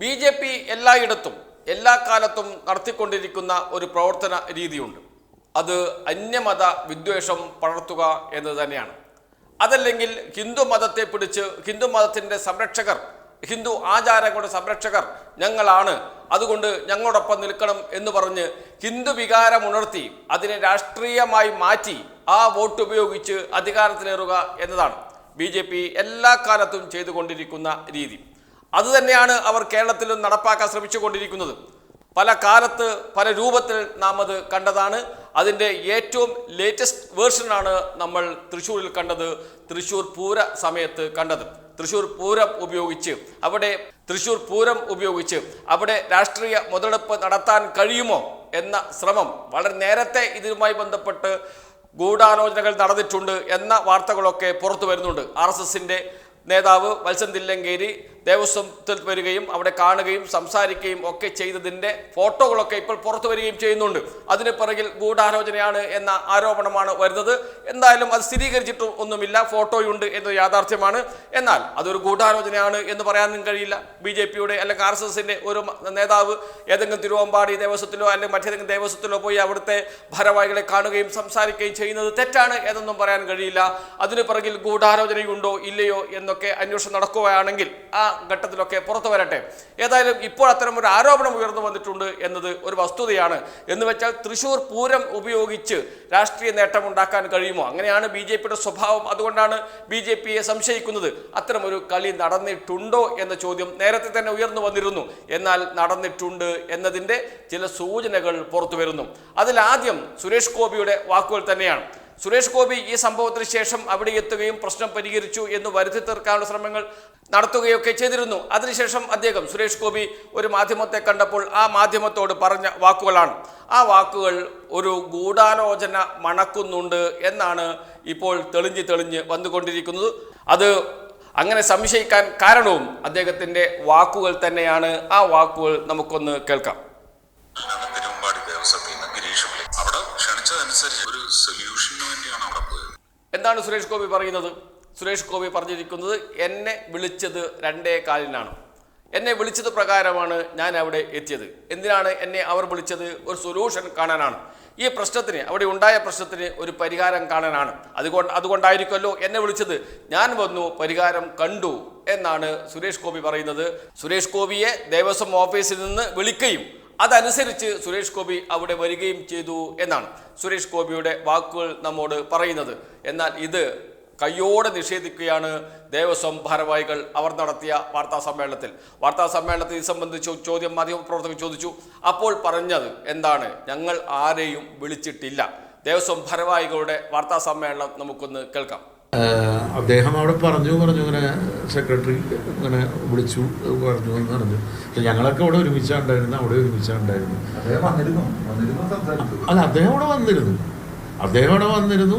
B J P എല്ലായിടത്തും എല്ലാ കാലത്തും നടത്തിക്കൊണ്ടിരിക്കുന്ന ഒരു പ്രവർത്തന രീതിയുണ്ട്. അത് അന്യമത വിദ്വേഷം പടർത്തുക എന്നത് തന്നെയാണ്. അതല്ലെങ്കിൽ ഹിന്ദു മതത്തെ പിടിച്ച് ഹിന്ദു മതത്തിന്റെ സംരക്ഷകർ ഹിന്ദു ആചാരങ്ങളുടെ സംരക്ഷകർ ഞങ്ങളാണ്. അതുകൊണ്ട് ഞങ്ങളോടൊപ്പം നിൽക്കണം എന്ന് പറഞ്ഞ് ഹിന്ദു വികാരം ഉണർത്തി അതിനെ രാഷ്ട്രീയമായി മാറ്റി ആ വോട്ട് ഉപയോഗിച്ച് അധികാരത്തിലേറുക എന്നതാണ് ബി എല്ലാ കാലത്തും ചെയ്തുകൊണ്ടിരിക്കുന്ന രീതി. അതുതന്നെയാണ് അവർ കേരളത്തിലും നടപ്പാക്കാൻ ശ്രമിച്ചുകൊണ്ടിരിക്കുന്നത്. പല കാലത്ത് പല രൂപത്തിൽ നാം അത് കണ്ടതാണ്. അതിന്റെ ഏറ്റവും ലേറ്റസ്റ്റ് വേർഷനാണ് നമ്മൾ തൃശ്ശൂരിൽ കണ്ടത്. തൃശ്ശൂർ പൂര സമയത്ത് കണ്ടത്. തൃശ്ശൂർ പൂരം ഉപയോഗിച്ച് അവിടെ തൃശ്ശൂർ പൂരം ഉപയോഗിച്ച് അവിടെ രാഷ്ട്രീയ മുതലെടുപ്പ് നടത്താൻ കഴിയുമോ എന്ന ശ്രമം വളരെ നേരത്തെ ഇതുമായി ബന്ധപ്പെട്ട് ഗൂഢാലോചനകൾ നടന്നിട്ടുണ്ട് എന്ന വാർത്തകളൊക്കെ പുറത്തു വരുന്നുണ്ട്. ആർ നേതാവ് വത്സൻ തില്ലങ്കേരി ദേവസ്വത്തിൽ വരികയും അവിടെ കാണുകയും സംസാരിക്കുകയും ഒക്കെ ചെയ്തതിന്റെ ഫോട്ടോകളൊക്കെ ഇപ്പോൾ പുറത്തു വരികയും ചെയ്യുന്നുണ്ട്. അതിന് പിറകിൽ ഗൂഢാലോചനയാണ് എന്ന ആരോപണമാണ് വരുന്നത്. എന്തായാലും അത് സ്ഥിരീകരിച്ചിട്ട് ഒന്നുമില്ല. ഫോട്ടോയുണ്ട് എന്നത് യാഥാർത്ഥ്യമാണ്. എന്നാൽ അതൊരു ഗൂഢാലോചനയാണ് എന്ന് പറയാനും കഴിയില്ല. ബി ജെ പിയുടെ അല്ലെങ്കിൽ ആർ എസ് എസിന്റെ ഒരു നേതാവ് ഏതെങ്കിലും തിരുവമ്പാടി ദേവസ്വത്തിലോ അല്ലെങ്കിൽ മറ്റേതെങ്കിലും ദേവസ്വത്തിലോ പോയി അവിടുത്തെ ഭാരവാഹികളെ കാണുകയും സംസാരിക്കുകയും ചെയ്യുന്നത് തെറ്റാണ് എന്നൊന്നും പറയാൻ കഴിയില്ല. അതിന് പിറകിൽ ഗൂഢാലോചനയുണ്ടോ ഇല്ലയോ എന്നൊക്കെ അന്വേഷണം നടക്കുകയാണെങ്കിൽ ആ ഘട്ടത്തിലൊക്കെ പുറത്തു വരട്ടെ. ഏതായാലും ഇപ്പോൾ അത്തരം ഒരു ആരോപണം ഉയർന്നു വന്നിട്ടുണ്ട് എന്നത് ഒരു വസ്തുതയാണ്. എന്ന് വെച്ചാൽ തൃശൂർ പൂരം ഉപയോഗിച്ച് രാഷ്ട്രീയ നേട്ടം ഉണ്ടാക്കാൻ കഴിയുമോ? അങ്ങനെയാണ് ബി ജെ പിയുടെ സ്വഭാവം. അതുകൊണ്ടാണ് ബി ജെ പിയെ സംശയിക്കുന്നത്. കളി നടന്നിട്ടുണ്ടോ എന്ന ചോദ്യം നേരത്തെ തന്നെ ഉയർന്നു വന്നിരുന്നു. എന്നാൽ നടന്നിട്ടുണ്ട് എന്നതിന്റെ ചില സൂചനകൾ പുറത്തു വരുന്നു. അതിലാദ്യം സുരേഷ് ഗോപിയുടെ വാക്കുകൾ തന്നെയാണ്. സുരേഷ് ഗോപി ഈ സംഭവത്തിന് ശേഷം അവിടെ എത്തുകയും പ്രശ്നം പരിഹരിച്ചു എന്ന് വരുത്തി തീർക്കാനുള്ള ശ്രമങ്ങൾ നടത്തുകയൊക്കെ ചെയ്തിരുന്നു. അതിനുശേഷം അദ്ദേഹം സുരേഷ് ഗോപി ഒരു മാധ്യമത്തെ കണ്ടപ്പോൾ ആ മാധ്യമത്തോട് പറഞ്ഞ വാക്കുകളാണ്. ആ വാക്കുകൾ ഒരു ഗൂഢാലോചന മണക്കുന്നുണ്ട് എന്നാണ് ഇപ്പോൾ തെളിഞ്ഞ് തെളിഞ്ഞ് വന്നുകൊണ്ടിരിക്കുന്നത്. അത് അങ്ങനെ സംശയിക്കാൻ കാരണവും അദ്ദേഹത്തിന്റെ വാക്കുകൾ തന്നെയാണ്. ആ വാക്കുകൾ നമുക്കൊന്ന് കേൾക്കാം. ഒരു എന്താണ് സുരേഷ് ഗോപി പറയുന്നത്? സുരേഷ് ഗോപി പറഞ്ഞിരിക്കുന്നത് എന്നെ വിളിച്ചത് രണ്ടേ കാലിനാണ്. എന്നെ വിളിച്ചത് പ്രകാരമാണ് ഞാൻ അവിടെ എത്തിയത്. എന്തിനാണ് എന്നെ അവർ വിളിച്ചത്? ഒരു സൊല്യൂഷൻ കാണാനാണ്. ഈ പ്രശ്നത്തിന് അവിടെ ഉണ്ടായ പ്രശ്നത്തിന് ഒരു പരിഹാരം കാണാനാണ്. അതുകൊണ്ട് അതുകൊണ്ടായിരിക്കുമല്ലോ എന്നെ വിളിച്ചത്. ഞാൻ വന്നു പരിഹാരം കണ്ടു എന്നാണ് സുരേഷ് ഗോപി പറയുന്നത്. സുരേഷ് ഗോപിയെ ദേവസ്വം ഓഫീസിൽ നിന്ന് വിളിക്കുകയും അതനുസരിച്ച് സുരേഷ് ഗോപി അവിടെ വരികയും ചെയ്തു എന്നാണ് സുരേഷ് ഗോപിയുടെ വാക്കുകൾ നമ്മോട് പറയുന്നത്. എന്നാൽ ഇത് കയ്യോടെ നിഷേധിക്കുകയാണ് ദേവസ്വം ഭാരവാഹികൾ അവർ നടത്തിയ വാർത്താ സമ്മേളനത്തിൽ. വാർത്താ സമ്മേളനത്തിൽ ഇത് സംബന്ധിച്ച് ചോദ്യം മാധ്യമപ്രവർത്തകർ ചോദിച്ചു. അപ്പോൾ പറഞ്ഞത് എന്താണ്? ഞങ്ങൾ ആരെയും വിളിച്ചിട്ടില്ല. ദേവസ്വം ഭാരവാഹികളുടെ വാർത്താ സമ്മേളനം നമുക്കൊന്ന് കേൾക്കാം. അദ്ദേഹം അവിടെ പറഞ്ഞു പറഞ്ഞു ഇങ്ങനെ സെക്രട്ടറി ഇങ്ങനെ വിളിച്ചു പറഞ്ഞു എന്ന് പറഞ്ഞു. ഞങ്ങളൊക്കെ അവിടെ ഒരുമിച്ചാണ്ടായിരുന്നു അവിടെ ഒരുമിച്ചാണ്ടായിരുന്നു അദ്ദേഹം വന്നിരുന്നു വന്നിരുന്നു സംസാരിച്ചു അല്ല അദ്ദേഹം അവിടെ വന്നിരുന്നു. അദ്ദേഹം അവിടെ വന്നിരുന്നു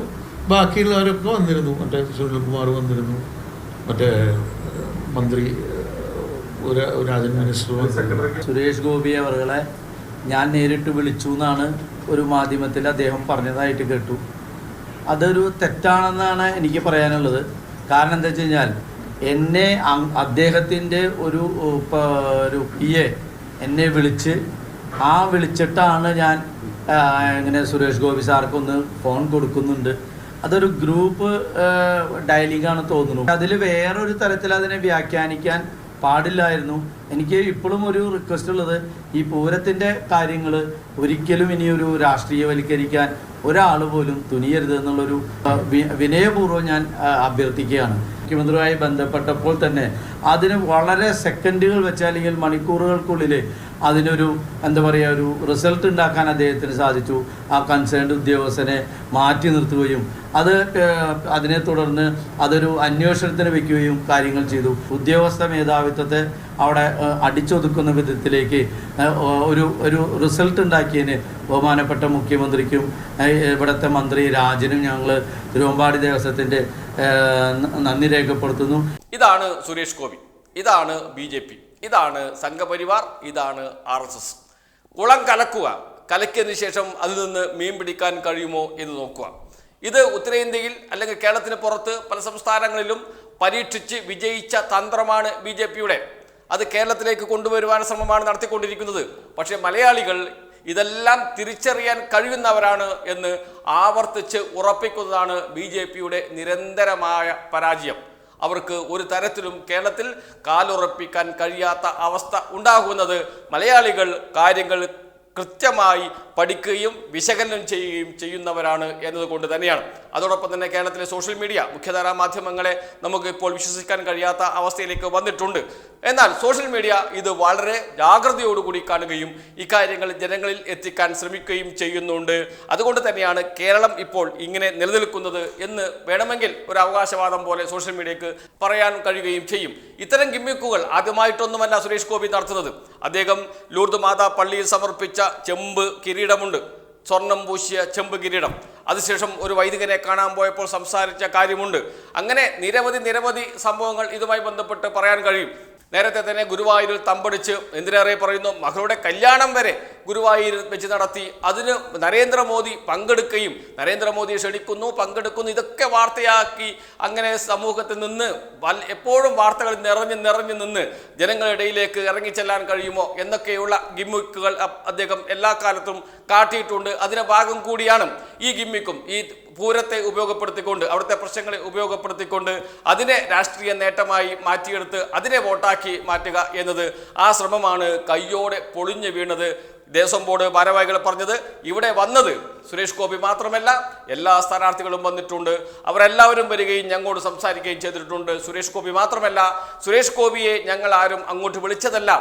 ബാക്കിയുള്ളവരൊക്കെ വന്നിരുന്നു. മറ്റേ സുനിൽകുമാർ വന്നിരുന്നു മറ്റേ മന്ത്രി രാജൻ മിനിസ്റ്റർ സുരേഷ് ഗോപി അവരുടെ ഞാൻ നേരിട്ട് വിളിച്ചു എന്നാണ് ഒരു മാധ്യമത്തിൽ അദ്ദേഹം പറഞ്ഞതായിട്ട് കേട്ടു. അതൊരു തെറ്റാണെന്നാണ് എനിക്ക് പറയാനുള്ളത്. കാരണം എന്താ വെച്ച് കഴിഞ്ഞാൽ എന്നെ അദ്ദേഹത്തിന്റെ ഒരു ഒരു പി എ എന്നെ വിളിച്ച് ആ വിളിച്ചിട്ടാണ് ഞാൻ ഇങ്ങനെ സുരേഷ് ഗോപി സാർക്കൊന്ന് ഫോൺ കൊടുക്കുന്നുണ്ട്. അതൊരു ഗ്രൂപ്പ് ഡയലിംഗ് ആണ് തോന്നുന്നു. അതിൽ വേറൊരു തരത്തിൽ അതിനെ വ്യാഖ്യാനിക്കാൻ പാടില്ലായിരുന്നു. എനിക്ക് ഇപ്പോഴും ഒരു റിക്വസ്റ്റ് ഉള്ളത് ഈ പൂരത്തിന്റെ കാര്യങ്ങൾ ഒരിക്കലും ഇനിയൊരു രാഷ്ട്രീയവൽക്കരിക്കാൻ ഒരാൾ പോലും തുനിയരുത് എന്നുള്ളൊരു വിനയപൂർവം ഞാൻ അഭ്യർത്ഥിക്കുകയാണ്. മുഖ്യമന്ത്രിയുമായി ബന്ധപ്പെട്ടപ്പോൾ തന്നെ അതിന് വളരെ സെക്കൻഡുകൾ വെച്ച് അല്ലെങ്കിൽ മണിക്കൂറുകൾക്കുള്ളിൽ അതിനൊരു എന്താ പറയുക ഒരു റിസൾട്ട് ഉണ്ടാക്കാൻ അദ്ദേഹത്തിന് സാധിച്ചു. ആ കൺസേൺഡ് ഉദ്യോഗസ്ഥനെ മാറ്റി നിർത്തുകയും അത് അതിനെ തുടർന്ന് അതൊരു അന്വേഷണത്തിന് വെക്കുകയും കാര്യങ്ങൾ ചെയ്തു. ഉദ്യോഗസ്ഥ മേധാവിത്വത്തെ അവിടെ അടിച്ചൊതുക്കുന്ന വിധത്തിലേക്ക് ഒരു ഒരു റിസൾട്ട് ഉണ്ടാക്കിയതിന് ബഹുമാനപ്പെട്ട മുഖ്യമന്ത്രിക്കും ഇവിടുത്തെ മന്ത്രി രാജനും ഞങ്ങൾ തിരുവമ്പാടി ദേവസ്വത്തിന്റെ നന്ദി രേഖപ്പെടുത്തുന്നു. ഇതാണ് സുരേഷ് ഗോപി. ഇതാണ് ബി ജെ പി. ഇതാണ് സംഘപരിവാർ. ഇതാണ് ആർ എസ് എസ്. കുളം കലക്കുക. കലക്കിയതിനു ശേഷം അതിൽ നിന്ന് മീൻ പിടിക്കാൻ കഴിയുമോ എന്ന് നോക്കുക. ഇത് ഉത്തരേന്ത്യയിൽ അല്ലെങ്കിൽ കേരളത്തിന് പുറത്ത് പല സംസ്ഥാനങ്ങളിലും പരീക്ഷിച്ച് വിജയിച്ച തന്ത്രമാണ് ബി ജെ പിയുടെ. അത് കേരളത്തിലേക്ക് കൊണ്ടുവരുവാൻ ശ്രമമാണ് നടത്തിക്കൊണ്ടിരിക്കുന്നത്. പക്ഷേ മലയാളികൾ ഇതെല്ലാം തിരിച്ചറിയാൻ കഴിയുന്നവരാണ് എന്ന് ആവർത്തിച്ച് ഉറപ്പിക്കുന്നതാണ് ബി ജെ പിയുടെ നിരന്തരമായ പരാജയം. അവർക്ക് ഒരു തരത്തിലും കേരളത്തിൽ കാലുറപ്പിക്കാൻ കഴിയാത്ത അവസ്ഥ ഉണ്ടാകുന്നത് മലയാളികൾ കാര്യങ്ങൾ കൃത്യമായി പഠിക്കുകയും വിശകലനം ചെയ്യുകയും ചെയ്യുന്നവരാണ് എന്നതുകൊണ്ട് തന്നെയാണ്. അതോടൊപ്പം തന്നെ കേരളത്തിലെ സോഷ്യൽ മീഡിയ മുഖ്യധാരാ മാധ്യമങ്ങളെ നമുക്ക് ഇപ്പോൾ വിശ്വസിക്കാൻ കഴിയാത്ത അവസ്ഥയിലേക്ക് വന്നിട്ടുണ്ട്. എന്നാൽ സോഷ്യൽ മീഡിയ ഇത് വളരെ ജാഗ്രതയോടുകൂടി കാണുകയും ഇക്കാര്യങ്ങൾ ജനങ്ങളിൽ എത്തിക്കാൻ ശ്രമിക്കുകയും ചെയ്യുന്നുണ്ട്. അതുകൊണ്ട് തന്നെയാണ് കേരളം ഇപ്പോൾ ഇങ്ങനെ നിലനിൽക്കുന്നത് എന്ന് വേണമെങ്കിൽ ഒരു അവകാശവാദം പോലെ സോഷ്യൽ മീഡിയക്ക് പറയാൻ കഴിയുകയും ചെയ്യും. ഇത്തരം ഗിമ്മിക്കുകൾ ആദ്യമായിട്ടൊന്നുമല്ല സുരേഷ് ഗോപി നടത്തുന്നത്. അദ്ദേഹം ലൂർദ് മാതാ പള്ളിയിൽ സമർപ്പിച്ച ചെമ്പ് കിരീടമുണ്ട്. സ്വർണം പൂശിയ ചെമ്പ് കിരീടം. അതിനുശേഷം ഒരു വൈദികനെ കാണാൻ പോയപ്പോൾ സംസാരിച്ച കാര്യമുണ്ട്. അങ്ങനെ നിരവധി നിരവധി സംഭവങ്ങൾ ഇതുമായി ബന്ധപ്പെട്ട് പറയാൻ കഴിയും. നേരത്തെ തന്നെ ഗുരുവായൂരിൽ തമ്പടിച്ച് എന്തിനേറെ പറയുന്നു മകളുടെ കല്യാണം വരെ ഗുരുവായൂരിൽ വെച്ച് നടത്തി. അതിന് നരേന്ദ്രമോദി പങ്കെടുക്കുകയും നരേന്ദ്രമോദി ക്ഷണിക്കുന്നു പങ്കെടുക്കുന്നു ഇതൊക്കെ വാർത്തയാക്കി അങ്ങനെ സമൂഹത്തിൽ നിന്ന് എപ്പോഴും വാർത്തകൾ നിറഞ്ഞ് നിറഞ്ഞു നിന്ന് ജനങ്ങളിടയിലേക്ക് ഇറങ്ങിച്ചെല്ലാൻ കഴിയുമോ എന്നൊക്കെയുള്ള ഗിമ്മിക്കുകൾ അദ്ദേഹം എല്ലാ കാലത്തും കാട്ടിയിട്ടുണ്ട്. അതിന്റെ ഭാഗം കൂടിയാണ് ഈ ഗിമ്മിക്കും ഈ പൂരത്തെ ഉപയോഗപ്പെടുത്തിക്കൊണ്ട് അവിടുത്തെ പ്രശ്നങ്ങളെ ഉപയോഗപ്പെടുത്തിക്കൊണ്ട് അതിനെ രാഷ്ട്രീയ നേട്ടമായി മാറ്റിയെടുത്ത് അതിനെ വോട്ടാക്കി മാറ്റുക എന്നത് ആ ശ്രമമാണ് കയ്യോടെ പൊളിഞ്ഞു വീണത്. ദേവസ്വം ബോർഡ് ഭാരവാഹികൾ പറഞ്ഞത് ഇവിടെ വന്നത് സുരേഷ് ഗോപി മാത്രമല്ല എല്ലാ സ്ഥാനാർത്ഥികളും വന്നിട്ടുണ്ട്. അവരെല്ലാവരും വരികയും ഞങ്ങളോട് സംസാരിക്കുകയും ചെയ്തിട്ടുണ്ട്. സുരേഷ് ഗോപി മാത്രമല്ല സുരേഷ് ഗോപിയെ ഞങ്ങൾ ആരും അങ്ങോട്ട് വിളിച്ചതല്ല.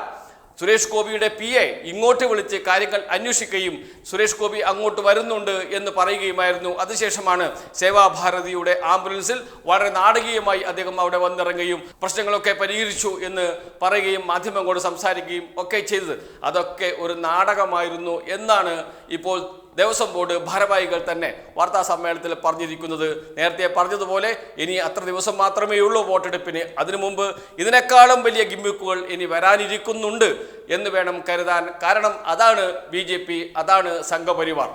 സുരേഷ് ഗോപിയുടെ പി എ ഇങ്ങോട്ട് വിളിച്ച് കാര്യങ്ങൾ അന്വേഷിക്കുകയും സുരേഷ് ഗോപി അങ്ങോട്ട് വരുന്നുണ്ട് എന്ന് പറയുകയുമായിരുന്നു. അതിനുശേഷമാണ് സേവാഭാരതിയുടെ ആംബുലൻസിൽ വളരെ നാടകീയമായി അദ്ദേഹം അവിടെ വന്നിറങ്ങുകയും പ്രശ്നങ്ങളൊക്കെ പരിഹരിച്ചു എന്ന് പറയുകയും മാധ്യമങ്ങളോട് സംസാരിക്കുകയും ഒക്കെ ചെയ്തത്. അതൊക്കെ ഒരു നാടകമായിരുന്നു എന്നാണ് ഇപ്പോൾ ദേവസ്വം ബോർഡ് ഭാരവാഹികൾ തന്നെ വാർത്താ സമ്മേളനത്തിൽ പറഞ്ഞിരിക്കുന്നത് നേരത്തെ പറഞ്ഞതുപോലെ ഇനി അത്ര ദിവസം മാത്രമേ ഉള്ളൂ വോട്ടെടുപ്പിന്. അതിനു മുമ്പ് ഇതിനേക്കാളും വലിയ ഗിമ്മിക്കുകൾ ഇനി വരാനിരിക്കുന്നുണ്ട് എന്ന് വേണം കരുതാൻ. കാരണം അതാണ് ബി അതാണ് സംഘപരിവാർ.